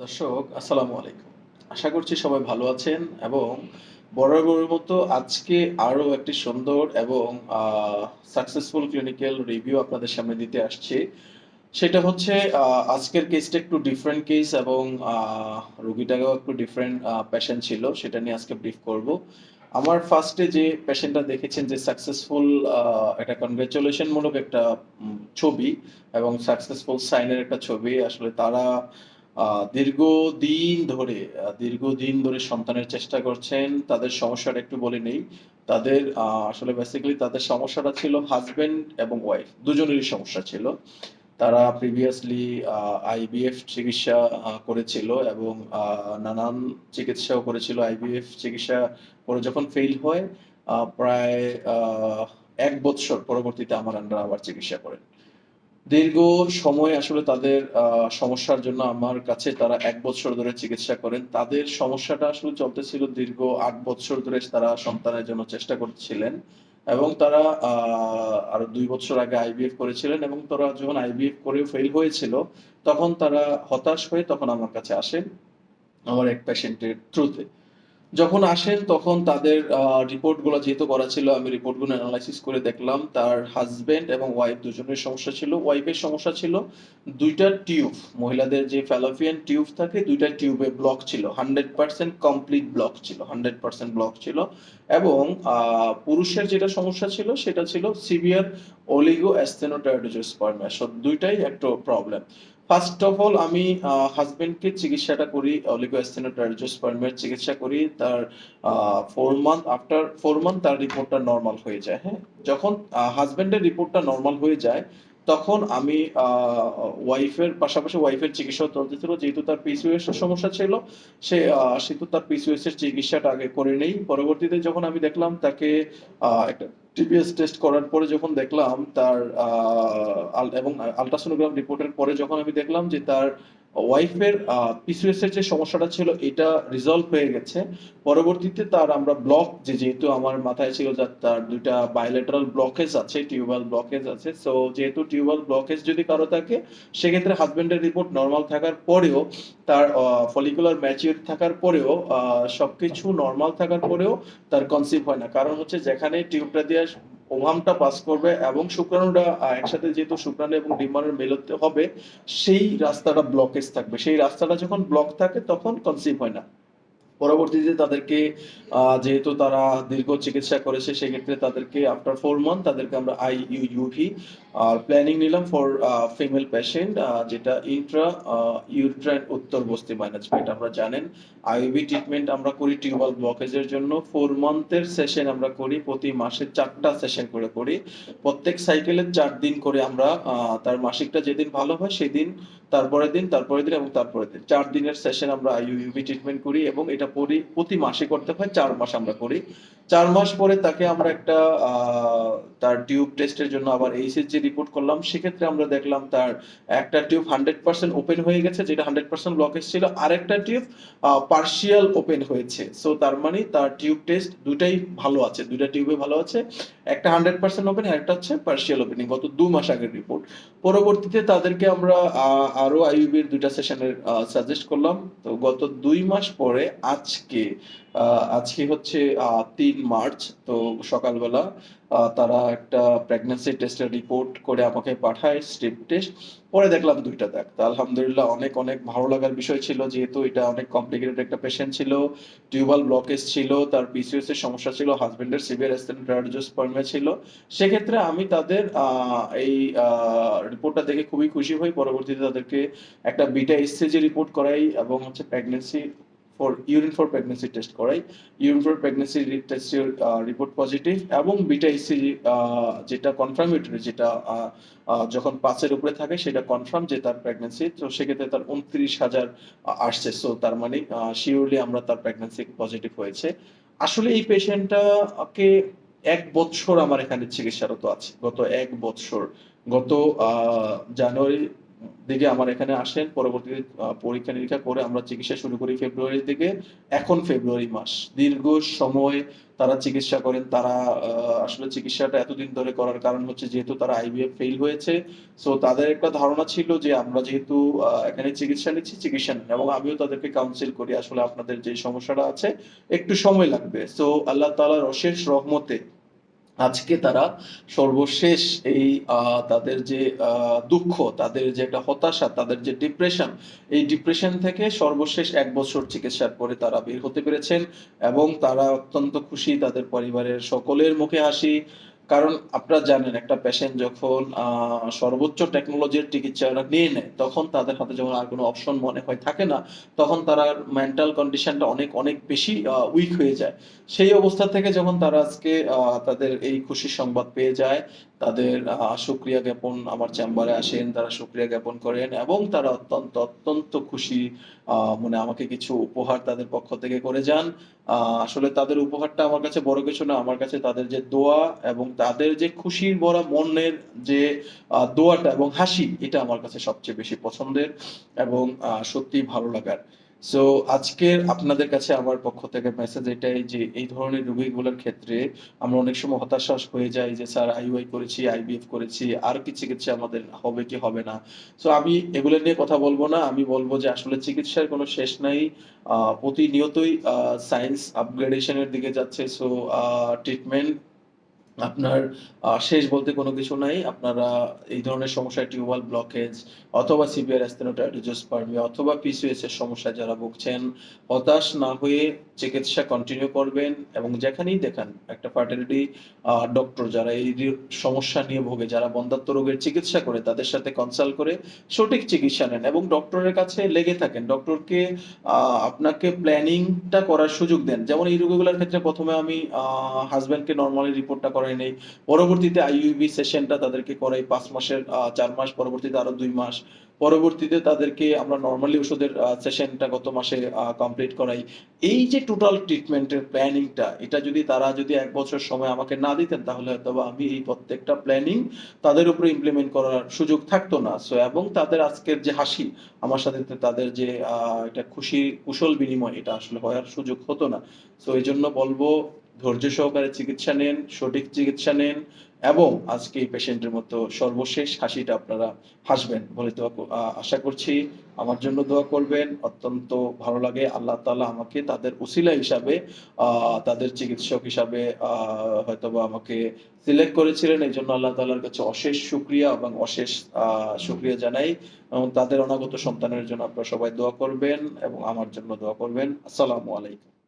দর্শক আসসালামু আলাইকুম। আশা করছি সবাই ভালো আছেন এবং বরাবরের মতো আজকে আরও একটি সুন্দর এবং সাকসেসফুল ক্লিনিক্যাল রিভিউ আপনাদের সামনে দিতে আসছি। সেটা হচ্ছে আজকের কেসটা একটু ডিফারেন্ট কেস এবং আহ, রোগীটাও একটু ডিফারেন্ট পেশেন্ট ছিল সেটা নিয়ে আজকে ব্রিফ করব। আমার ফার্স্টে যে পেশেন্টটা দেখেছেন যে সাকসেসফুল একটা কনগ্রেচুলেশন মূলক একটা ছবি এবং সাকসেসফুল সাইনের একটা ছবি আসলে তারা দীর্ঘদিন ধরে দীর্ঘদিন ধরে সন্তানের চেষ্টা করছেন, তাদের সমস্যাটা একটু বলে নেই। তাদের আসলে বেসিক্যালি তাদের সমস্যাটা ছিল হাজবেন্ড এবং ওয়াইফ দুজনেরই সমস্যা ছিল। তারা প্রিভিয়াসলি আইবিএফ চিকিৎসা করেছিল এবং নানান চিকিৎসাও করেছিল। আইবিএফ চিকিৎসা করে যখন ফেল হয় প্রায় এক বৎসর পরবর্তীতে আমার আন্ডার আবার চিকিৎসা করেন। দীর্ঘ সময় আসলে তাদের সমস্যার জন্য আমার কাছে তারা এক বছর ধরে চিকিৎসা করেন। তাদের সমস্যাটা আসলে চলতেছিল দীর্ঘ আট বছর ধরে তারা সন্তানের জন্য চেষ্টা করছিলেন এবং তারা আরও দুই বছর আগে আইভিএফ করেছিলেন এবং তারা যখন আইভিএফ করে ফেল হয়েছিল, তখন তারা হতাশ হয়ে তখন আমার কাছে আসেন, আমার এক পেশেন্টের থ্রুতে যখন আসেন, তখন তাদের রিপোর্টগুলো যেহেতু করা ছিল, আমি রিপোর্টগুলো অ্যানালাইসিস করে দেখলাম। তার হাজবেন্ড এবং ওয়াইফ দুজনের সমস্যা ছিল। ওয়াইফের সমস্যা ছিল দুইটা টিউব মহিলাদের যে ফ্যালোপিয়ান টিউব থাকে, দুইটা টিউবে ব্লক ছিল। হান্ড্রেড পার্সেন্ট কমপ্লিট ব্লক ছিল হান্ড্রেড পার্সেন্ট ব্লক ছিল। এবং পুরুষের যেটা সমস্যা ছিল, সেটা ছিল সিভিয়ার অলিগো অ্যাস্থেনোটাইডোজোস্পার্মিয়া সব দুইটাই একটা প্রবলেম ফার্স্ট অফ অল আমি হাজবেন্ডকে চিকিৎসাটা করি অলিগো অ্যাস্থেনোটাইডোজোস্পার্মিয়ার চিকিৎসা করি, তার four month after four month তার রিপোর্টটা নর্মাল হয়ে যায় হ্যাঁ? যখন হাজবেন্ডের রিপোর্টটা নর্মাল হয়ে যায়, তখন আমি ওয়াইফের পাশাপাশি ওয়াইফের চিকিৎসা চলতেছিল, যেহেতু তার পিসিওএস এর সমস্যা ছিল, সে সেহেতু তার পিসিওএস এর চিকিৎসাটা আগে করে নেই। পরবর্তীতে যখন আমি দেখলাম তাকে একটা টিপিএস টেস্ট করার পরে যখন দেখলাম তার এবং আলট্রাসোনোগ্রাম রিপোর্টের পরে যখন আমি দেখলাম যে তার ওয়াইফের পিসিওএস এর যে সমস্যাটা ছিল, এটা রিজলভ হয়ে গেছে। পরবর্তীতে তার আমরা ব্লক যে যেহেতু আমার মাথায় ছিল যে তার দুইটা বায়োলেটারাল ব্লকেজ আছে টিউবাল ব্লকেজ আছে সো যেহেতু টিউবাল ব্লকেজ যদি কারও থাকে, সেক্ষেত্রে হাজবেন্ডের রিপোর্ট নর্মাল থাকার পরেও, তার ফলিকুলার ম্যাচিউর থাকার পরেও সবকিছু নর্মাল থাকার পরেও তার কনসিভ হয় না। কারণ হচ্ছে যেখানে টিউবটা দিয়ে ওভামটা পাস করবে এবং শুক্রাণুটা একসাথে যেহেতু শুক্রাণু এবং ডিম্বাণুর মেলতে হবে, সেই রাস্তাটা ব্লকেজ থাকবে। সেই রাস্তাটা যখন ব্লক থাকে, তখন কনসিভ হয় না। পরবর্তীতে তাদেরকে যেহেতু তারা দীর্ঘ চিকিৎসা করেছে, সেক্ষেত্রে তাদেরকে আফটার ফোর মান্থ তাদেরকে আমরা আই ইউ ইউভি প্ল্যানিং নিলাম ফর ফিমেল পেশেন্ট যেটা ইন্ট্রা ইউট্রাইন উত্তর বস্তি ম্যানেজমেন্ট আমরা জানেন। আইভি ট্রিটমেন্ট আমরা করি টিউবাল ব্লকেজের জন্য। ফোর মান্থের সেশন আমরা করি, প্রতি মাসে চারটা সেশন করে করি। প্রত্যেক সাইকেলের চার দিন করে আমরা তার মাসিকটা যেদিন ভালো হয়, সেদিন তারপরের দিন তারপরের দিন এবং তারপরের দিন। চার দিনের সেশন আমরা আইইউভি ট্রিটমেন্ট করি এবং এটা পরি, প্রতি মাসে করতে হয়, চার মাস আমরা করি। চার মাস পরে তাকে আমরা একটা তার টিউব টেস্টের জন্য আবার এইচএসজি রিপোর্ট করলাম। সেক্ষেত্রে আমরা দেখলাম তার একটা টিউব হান্ড্রেড পার্সেন্ট ওপেন হয়ে গেছে যেটা হান্ড্রেড পার্সেন্ট ব্লকেজ ছিল আরেকটা টিউব পার্শিয়াল ওপেন হয়েছে। সো তার মানে তার টিউব টেস্ট দুটাই ভালো আছে। দুইটা টিউবে ভালো আছে। একটা হান্ড্রেড পার্সেন্ট ওপেন একটা হচ্ছে পার্শিয়াল ওপেনিং গত দু মাস আগের রিপোর্ট পরবর্তীতে তাদেরকে আমরা আহ, আরও আইইউবির দুইটা সেশনের সাজেস্ট করলাম। তো গত দুই মাস পরে আজকে আজকে হচ্ছে তিন মার্চ, তো সকালবেলা তারা একটা প্রেগন্যান্সি টেস্টের রিপোর্ট করে আমাকে পাঠায় স্ট্রিপ টেস্ট পরে দেখলাম দুইটা তো আলহামদুলিল্লাহ অনেক অনেক ভালো লাগার বিষয় ছিল, যেহেতু এটা অনেক কমপ্লিকেটেড একটা পেশেন্ট ছিল টিউবাল ব্লকেজ ছিল, তার পিসিওএস এর সমস্যা ছিল হাজবেন্ডের সিভিয়ার স্টেনোটাইডোজোস্পার্মিয়া ছিল। সেক্ষেত্রে আমি তাদের এই রিপোর্টটা দেখে খুবই খুশি হই। পরবর্তীতে তাদেরকে একটা বিটা এসসিজি রিপোর্ট করাই এবং হচ্ছে pregnancy for urine for pregnancy test করাই। ইউরিন ফর প্রেগনেন্সি টেস্টের রিপোর্ট পজিটিভ এবং বিটা এসসিজি যেটা কনফার্মেটরি যেটা যখন পাঁচের উপরে থাকে সেটা কনফার্ম যে তার প্রেগনেন্সি তো সেক্ষেত্রে তার উনত্রিশ হাজার আসছে। সো তার মানে শিওরলি আমরা তার প্রেগনেন্সি পজিটিভ হয়েছে। আসলে এই পেশেন্টটাকে এক বছর আমার এখানে চিকিৎসারত আছে। গত এক বছর গত জানুয়ারি দিকে আমার এখানে আসেন, পরবর্তীতে পরীক্ষা নিরীক্ষা করে আমরা চিকিৎসা শুরু করি ফেব্রুয়ারি থেকে এখন ফেব্রুয়ারি মাস। দীর্ঘ সময় তারা চিকিৎসা করেন, তারা আসলে চিকিৎসাটা এতদিন ধরে করার কারণ হচ্ছে যেহেতু তারা আইভিএফ ফেল হয়েছে। সো তাদের একটা ধারণা ছিল যে আমরা যেহেতু এখানে চিকিৎসা নিচ্ছি, চিকিৎসা নেন এবং আমিও তাদেরকে কাউন্সিল করি আসলে আপনাদের যে সমস্যাটা আছে, একটু সময় লাগবে। সো আল্লাহ তাআলার অশেষ রহমতে আজকে তারা সর্বশেষ এই তাদের যে দুঃখ, তাদের যে একটা হতাশা, তাদের যে ডিপ্রেশন এই ডিপ্রেশন থেকে সর্বশেষ এক বছর চিকিৎসার পরে তারা বের হতে পেরেছেন এবং তারা অত্যন্ত খুশি তাদের পরিবারের সকলের মুখে হাসি কারণ আপনারা জানেন, একটা পেশেন্ট যখন সর্বোচ্চ টেকনোলজির চিকিৎসা ওরা নিয়ে নেয়, তখন তাদের হাতে যখন আর কোনো অপশন মনে হয় থাকে না, তখন তারা মেন্টাল কন্ডিশনটা অনেক অনেক বেশি উইক হয়ে যায়। সেই অবস্থা থেকে যখন তারা আজকে তাদের এই খুশির সংবাদ পেয়ে যায়, তাদের সুক্রিয়া জ্ঞাপন আমার চেম্বারে আসেন, তারা সুক্রিয়া জ্ঞাপন করেন এবং তারা অত্যন্ত অত্যন্ত খুশি মানে আমাকে কিছু উপহার তাদের পক্ষ থেকে করে যান। আসলে তাদের উপহারটা আমার কাছে বড় কিছু না, আমার কাছে তাদের যে দোয়া এবং তাদের যে খুশির ভরা মনের যে দোয়াটা এবং হাসি এটা আমার কাছে সবচেয়ে বেশি পছন্দের এবং আহ, সত্যিই ভালো লাগার। সো আজকের আপনাদের কাছে আমার পক্ষ থেকে মেসেজ এটাই যে এই ধরনের রোগীগুলোর ক্ষেত্রে আমরা অনেক সময় হতাশা হয়ে যাই যে স্যার আইওআই করেছি আইবিএফ করেছি আর কি চিকিৎসা আমাদের হবে কি হবে না? সো আমি এগুলো নিয়ে কথা বলব না। আমি বলব যে আসলে চিকিৎসার কোনো শেষ নাই। প্রতিনিয়তই সায়েন্স আপগ্রেডেশনের দিকে যাচ্ছে। সো ট্রিটমেন্ট আপনার শেষ বলতে কোনো কিছু নাই। আপনারা এই ধরনের সমস্যা টিউবাল ব্লকেজ অথবা সিভিয়ার অ্যাস্থেনোটাইটিসোস্পার্মিয়া অথবা পিসিওএস এর সমস্যা যারা ভুগছেন, হতাশ না হয়ে চিকিৎসা কন্টিনিউ করবেন এবং যেখানেই দেখান একটা ফার্টিলিটি ডক্টর যারা এই সমস্যা নিয়ে ভোগে, যারা বন্ধাত্ম রোগের চিকিৎসা করে, তাদের সাথে কনসাল্ট করে সঠিক চিকিৎসা নেন এবং ডক্টরের কাছে লেগে থাকেন। ডক্টরকে আপনাকে প্ল্যানিংটা করার সুযোগ দেন। যেমন এই রোগগুলোর ক্ষেত্রে প্রথমে আমি হাজব্যান্ডকে নর্মালি রিপোর্টটা করাই নেই। পরবর্তীতে আইইউবি সেশনটা তাদেরকে করাই পাঁচ মাসের চার মাস, পরবর্তীতে আরও দুই মাস। পরবর্তীতে তাদেরকে আমরা নর্মালি ওষুধের সেশনটা গত মাসে কমপ্লিট করাই। এই যে টোটাল ট্রিটমেন্টের প্ল্যানিংটা এটা যদি তারা যদি এক বছর সময় আমাকে না দিতেন, তাহলে হয়তো আমি এই প্রত্যেকটা প্ল্যানিং তাদের উপরে ইমপ্লিমেন্ট করার সুযোগ থাকতো না। সো এবং তাদের আজকের যে হাসি, আমার সাথে তাদের যে এটা খুশি কুশল বিনিময়, এটা আসলে হওয়ার সুযোগ হতো না। সো এই জন্য বলব ধৈর্য সহকারে চিকিৎসা নেন সঠিক চিকিৎসা নেন এবং আজকে পেশেন্টের মতো সর্বশেষ হাসিটা আপনারা হাসবেন বলে দোয়া আশা করছি আমার জন্য দোয়া করবেন। অত্যন্ত ভালো লাগে। আল্লাহ তাআলা আমাকে তাদের উসিলা হিসাবে তাদের চিকিৎসক হিসাবে হয়তোবা আমাকে সিলেক্ট করেছিলেন। এই জন্য আল্লাহ তাআলার কাছে অশেষ শুক্রিয়া এবং অশেষ আহ, শুক্রিয়া জানাই এবং তাদের অনাগত সন্তানের জন্য আপনারা সবাই দোয়া করবেন এবং আমার জন্য দোয়া করবেন। আসসালামু আলাইকুম।